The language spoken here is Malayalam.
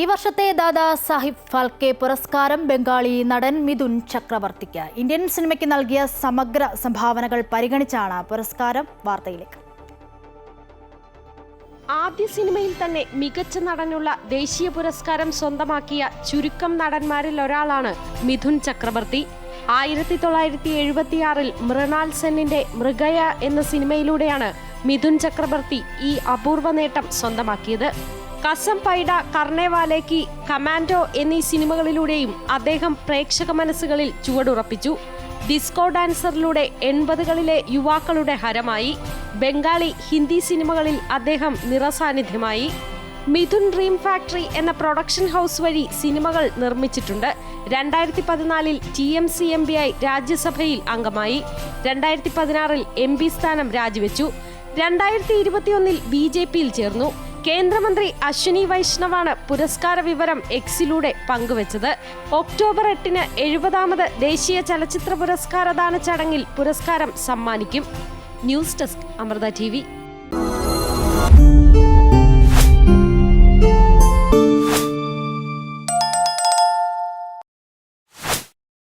ഈ വർഷത്തെ ദാദാ സാഹിബ് ഫാൽക്കെ പുരസ്കാരം ബംഗാളി നടൻ മിഥുൻ ചക്രവർത്തിക്ക്. ഇന്ത്യൻ സിനിമയ്ക്ക് നൽകിയ സമഗ്ര സംഭാവനകൾ പരിഗണിച്ചാണ് പുരസ്കാരം വാർത്തയിലേക്ക്. ആദ്യ സിനിമയിൽ തന്നെ മികച്ച നടനുള്ള ദേശീയ പുരസ്കാരം സ്വന്തമാക്കിയ ചുരുക്കം നടന്മാരിൽ ഒരാളാണ് മിഥുൻ ചക്രവർത്തി. ആയിരത്തി തൊള്ളായിരത്തി എഴുപത്തിയാറിൽ മൃണാൽ സെന്നിന്റെ മൃഗയ എന്ന സിനിമയിലൂടെയാണ് മിഥുൻ ചക്രവർത്തി ഈ അപൂർവ നേട്ടം സ്വന്തമാക്കിയത്. കസം പൈഡ കർണേവാലേക്ക് കമാൻഡോ എന്നീ സിനിമകളിലൂടെയും അദ്ദേഹം പ്രേക്ഷക മനസ്സുകളിൽ ചുവടുറപ്പിച്ചു. ഡിസ്കോ ഡാൻസറിലൂടെ എൺപതുകളിലെ യുവാക്കളുടെ ഹരമായി. ബംഗാളി ഹിന്ദി സിനിമകളിൽ അദ്ദേഹം നിറസാന്നിധ്യമായി. മിഥുൻ ഡ്രീം ഫാക്ടറി എന്ന പ്രൊഡക്ഷൻ ഹൗസ് വഴി സിനിമകൾ നിർമ്മിച്ചിട്ടുണ്ട്. രണ്ടായിരത്തി പതിനാലിൽ T M C M P ആയി രാജ്യസഭയിൽ അംഗമായി. രണ്ടായിരത്തി പതിനാറിൽ എം പി സ്ഥാനം രാജിവെച്ചു. രണ്ടായിരത്തി ഇരുപത്തിയൊന്നിൽ ബി ജെ പിയിൽ ചേർന്നു. കേന്ദ്രമന്ത്രി അശ്വിനി വൈഷ്ണവാണ് പുരസ്കാര വിവരം എക്സിലൂടെ പങ്കുവച്ചത്. ഒക്ടോബർ എട്ടിന് എഴുപതാമത് ദേശീയ ചലച്ചിത്ര പുരസ്കാരദാന ചടങ്ങിൽ പുരസ്കാരം സമ്മാനിക്കും. News desk Amrita T